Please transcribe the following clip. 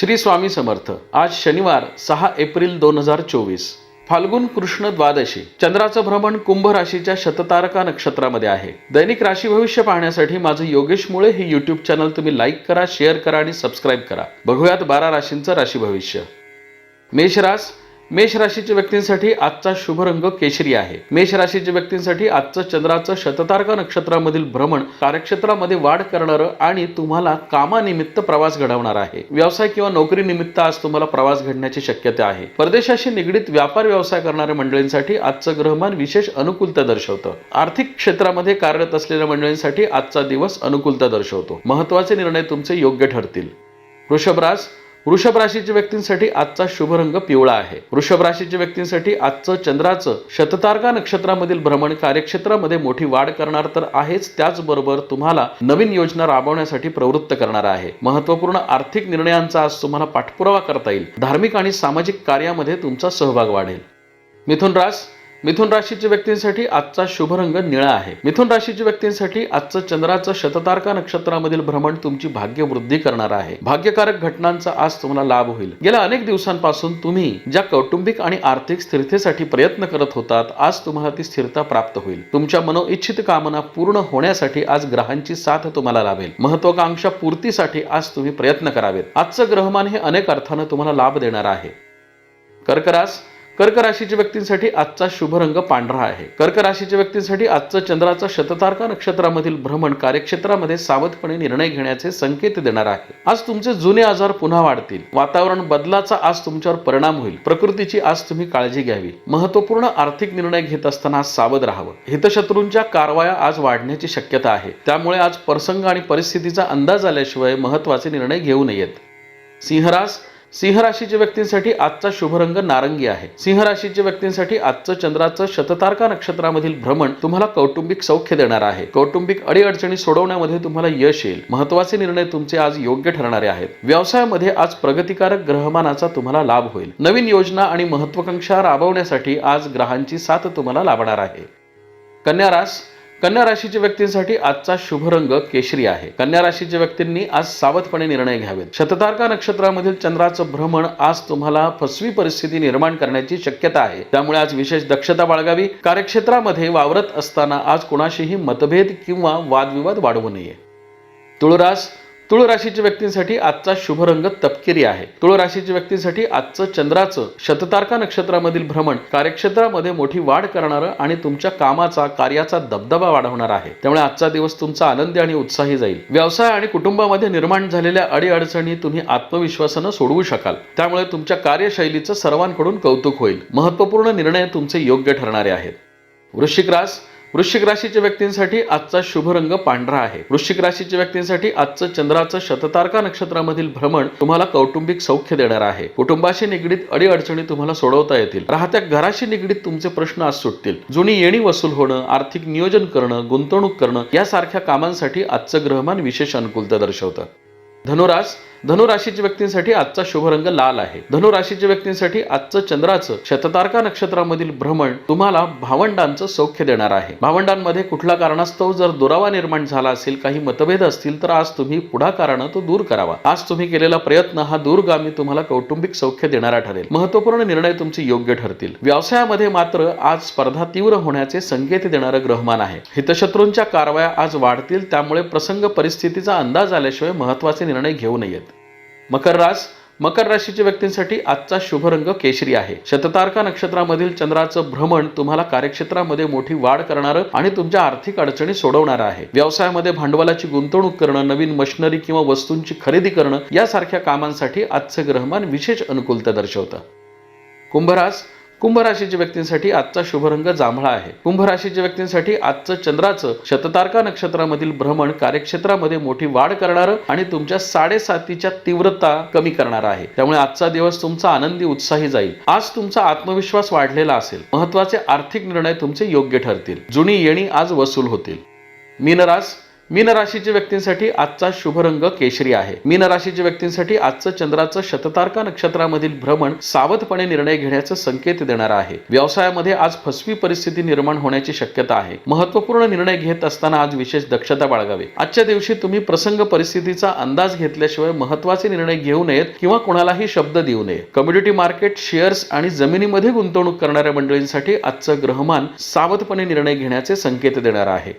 श्री स्वामी समर्थ. आज शनिवार सहा एप्रिल दोन हजार चोवीस. फाल्गुन कृष्ण द्वादशी. चंद्राचं भ्रमण कुंभ राशीच्या शततारका नक्षत्रामध्ये आहे. दैनिक राशी भविष्य पाहण्यासाठी माझं योगेश मुळे हे युट्यूब चॅनल तुम्ही लाईक करा शेअर करा आणि सबस्क्राईब करा. बघूयात बारा राशींचं राशी भविष्य. मेषरास मेष राशीच्या व्यक्तींसाठी आजचा शुभ रंग केशरी आहे. मेष राशीच्या व्यक्तींसाठी आजचं चंद्राचं शततारका नक्षत्रामधील भ्रमण कार्यक्षेत्रामध्ये वाढ करणारं आणि तुम्हाला कामानिमित्त प्रवास घडवणार आहे. व्यवसाय किंवा नोकरी निमित्त आज तुम्हाला प्रवास घडण्याची शक्यता आहे. परदेशाशी निगडीत व्यापार व्यवसाय करणाऱ्या मंडळींसाठी आजचं ग्रहमान विशेष अनुकूलता दर्शवतं. आर्थिक क्षेत्रामध्ये कार्यरत असलेल्या मंडळींसाठी आजचा दिवस अनुकूलता दर्शवतो. महत्त्वाचे निर्णय तुमचे योग्य ठरतील. वृषभराज वृषभ राशीच्या व्यक्तींसाठी आजचा शुभ रंग पिवळा आहे. वृषभ राशीच्या व्यक्तींसाठी आजचं चंद्राचं शततारका नक्षत्रामधील भ्रमण कार्यक्षेत्रामध्ये मोठी वाढ करणार तर आहेच. त्याचबरोबर तुम्हाला नवीन योजना राबवण्यासाठी प्रवृत्त करणार आहे. महत्त्वपूर्ण आर्थिक निर्णयांचा आज तुम्हाला पाठपुरावा करता येईल. धार्मिक आणि सामाजिक कार्यामध्ये तुमचा सहभाग वाढेल. मिथुन रास मिथुन राशीच्या व्यक्तींसाठी आजचा शुभ रंग निळा आहे. मिथुन राशीच्या व्यक्तींसाठी आजचं चंद्राचं शततारका नक्षत्रामधील भ्रमण तुमची भाग्य वृद्धी करणार आहे. भाग्यकारक घटनांचा आज तुम्हाला लाभ होईल. गेल्या अनेक दिवसांपासून तुम्ही ज्या कौटुंबिक आणि आर्थिक स्थिरतेसाठी प्रयत्न करत होतात आज तुम्हाला ती स्थिरता प्राप्त होईल. तुमच्या मनोइच्छित कामना पूर्ण होण्यासाठी आज ग्रहांची साथ तुम्हाला लाभेल. महत्वाकांक्षा पूर्तीसाठी आज तुम्ही प्रयत्न करावेत. आजचं ग्रहमान हे अनेक अर्थानं तुम्हाला लाभ देणार आहे. कर्करास कर्क राशीच्या व्यक्तींसाठी आजचा शुभ रंग पांढरा आहे. कर्क राशीच्या व्यक्तींसाठी आजचं चंद्राचं शततारका नक्षत्रामधील भ्रमण कार्यक्षेत्रामध्ये सावधपणे निर्णय घेण्याचे संकेत देणार आहे. आज तुमचे जुने आजार पुन्हा वाढतील. वातावरण बदलाचा आज तुमच्यावर परिणाम होईल. प्रकृतीची आज तुम्ही काळजी घ्यावी. महत्त्वपूर्ण आर्थिक निर्णय घेत असताना आज सावध राहावं. हितशत्रूंच्या कारवाया आज वाढण्याची शक्यता आहे. त्यामुळे आज प्रसंग आणि परिस्थितीचा अंदाज आल्याशिवाय महत्त्वाचे निर्णय घेऊ नयेत. सिंहरास सिंह राशीच्या व्यक्तींसाठी आजचा शुभ रंग नारंगी आहे. सिंह राशीच्या व्यक्तींसाठी आजचं चंद्राचं शततारका नक्षत्रामधील भ्रमण तुम्हाला कौटुंबिक सौख्य देणार आहे. कौटुंबिक अडीअडचणी सोडवण्यामध्ये तुम्हाला यश येईल. महत्त्वाचे निर्णय तुमचे आज योग्य ठरणारे आहेत. व्यवसायामध्ये आज प्रगतिकारक ग्रहमानाचा तुम्हाला लाभ होईल. नवीन योजना आणि महत्वाकांक्षा राबवण्यासाठी आज ग्रहांची साथ तुम्हाला लाभणार आहे. कन्या रास कन्या राशीच्या व्यक्तींसाठी आजचा शुभ रंग केशरी आहे. कन्या राशीच्या व्यक्तींनी आज सावधपणे निर्णय घ्यावेत. शततारका नक्षत्रामधील चंद्राचं भ्रमण आज तुम्हाला फसवी परिस्थिती निर्माण करण्याची शक्यता आहे. त्यामुळे आज विशेष दक्षता बाळगावी. कार्यक्षेत्रामध्ये वावरत असताना आज कोणाशीही मतभेद किंवा वादविवाद वाढवू नये. तुळरास तुळ राशीच्या व्यक्तींसाठी आजचा शुभ रंग तपकिरी आहे. तुळ राशीच्या व्यक्तींसाठी आजचं चंद्राचं शततारका नक्षत्रामधील भ्रमण कार्यक्षेत्रामध्ये मोठी वाढ करणारं आणि तुमच्या कामाचा कार्याचा दबदबा वाढवणार आहे. त्यामुळे आजचा दिवस तुमचा आनंदी आणि उत्साही जाईल. व्यवसाय आणि कुटुंबामध्ये निर्माण झालेल्या अडीअडचणी तुम्ही आत्मविश्वासानं सोडवू शकाल. त्यामुळे तुमच्या कार्यशैलीचं सर्वांकडून कौतुक होईल. महत्त्वपूर्ण निर्णय तुमचे योग्य ठरणारे आहेत. वृश्चिक रास वृश्चिक राशीच्या व्यक्तींसाठी आजचा शुभ रंग पांढरा आहे. वृश्चिक राशीच्या व्यक्तींसाठी आजचं चंद्राचं शततारका नक्षत्रामधील भ्रमण तुम्हाला कौटुंबिक सौख्य देणार आहे. कुटुंबाशी निगडीत अडीअडचणी तुम्हाला सोडवता येतील. राहत्या घराशी निगडीत तुमचे प्रश्न आज सुटतील. जुनी येणी वसूल होणं आर्थिक नियोजन करणं गुंतवणूक करणं यासारख्या कामांसाठी आजचं ग्रहमान विशेष अनुकूलता दर्शवतं. धनुरास धनुराशीच्या व्यक्तींसाठी आजचा शुभ रंग लाल आहे. धनुराशीच्या व्यक्तींसाठी आजचं चंद्राचं शततारका नक्षत्रामधील भ्रमण तुम्हाला भावंडांचं सौख्य देणार आहे. भावंडांमध्ये कुठला कारणास्तव जर दुरावा निर्माण झाला असेल काही मतभेद असतील तर आज तुम्ही पुढाकारानं तो दूर करावा. आज तुम्ही केलेला प्रयत्न हा दूरगामी तुम्हाला कौटुंबिक सौख्य देणारा ठरेल. महत्त्वपूर्ण निर्णय तुमचे योग्य ठरतील. व्यवसायामध्ये मात्र आज स्पर्धा तीव्र होण्याचे संकेत देणारं ग्रहमान आहे. हितशत्रूंच्या कारवाया आज वाढतील त्यामुळे प्रसंग परिस्थितीचा अंदाज आल्याशिवाय महत्त्वाचे निर्णय घेऊ नयेत. मकर रास. मकर राशीच्या व्यक्तींसाठी आजचा शुभ रंग केशरी आहे. शततारका नक्षत्रामधील चंद्राचं भ्रमण तुम्हाला कार्यक्षेत्रामध्ये मोठी वाढ करणारं आणि तुमच्या आर्थिक अडचणी सोडवणारं आहे. व्यवसायामध्ये भांडवलाची गुंतवणूक करणं नवीन मशिनरी किंवा वस्तूंची खरेदी करणं यासारख्या कामांसाठी आजचं ग्रहमान विशेष अनुकूलता दर्शवतं. कुंभरास. कुंभ राशीच्या व्यक्तींसाठी आजचा शुभ रंग जांभळा आहे. कुंभ राशीच्या व्यक्तींसाठी आजचं चंद्राचं शततारका नक्षत्रामधील भ्रमण कार्यक्षेत्रामध्ये मोठी वाढ करणारं आणि तुमच्या साडेसातीच्या तीव्रता कमी करणार आहे. त्यामुळे आजचा दिवस तुमचा आनंदी उत्साही जाईल. आज तुमचा आत्मविश्वास वाढलेला असेल. महत्त्वाचे आर्थिक निर्णय तुमचे योग्य ठरतील. जुनी येणी आज वसूल होतील. मीनरास मीन राशीच्या व्यक्तींसाठी आजचा शुभ रंग केशरी आहे. मीन राशीच्या व्यक्तींसाठी आजचं चंद्राचं शततारका नक्षत्रामधील भ्रमण सावधपणे निर्णय घेण्याचा संकेत देणार आहे. व्यवसायामध्ये आज फसवी परिस्थिती निर्माण होण्याची शक्यता आहे. महत्त्वपूर्ण निर्णय घेत असताना आज विशेष दक्षता बाळगावी. आजच्या दिवशी तुम्ही प्रसंग परिस्थितीचा अंदाज घेतल्याशिवाय महत्त्वाचे निर्णय घेऊ नयेत किंवा कोणालाही शब्द देऊ नये. कम्युनिटी मार्केट शेअर्स आणि जमिनीमध्ये गुंतवणूक करणाऱ्या मंडळींसाठी आजचं ग्रहमान सावधपणे निर्णय घेण्याचे संकेत देणार आहे.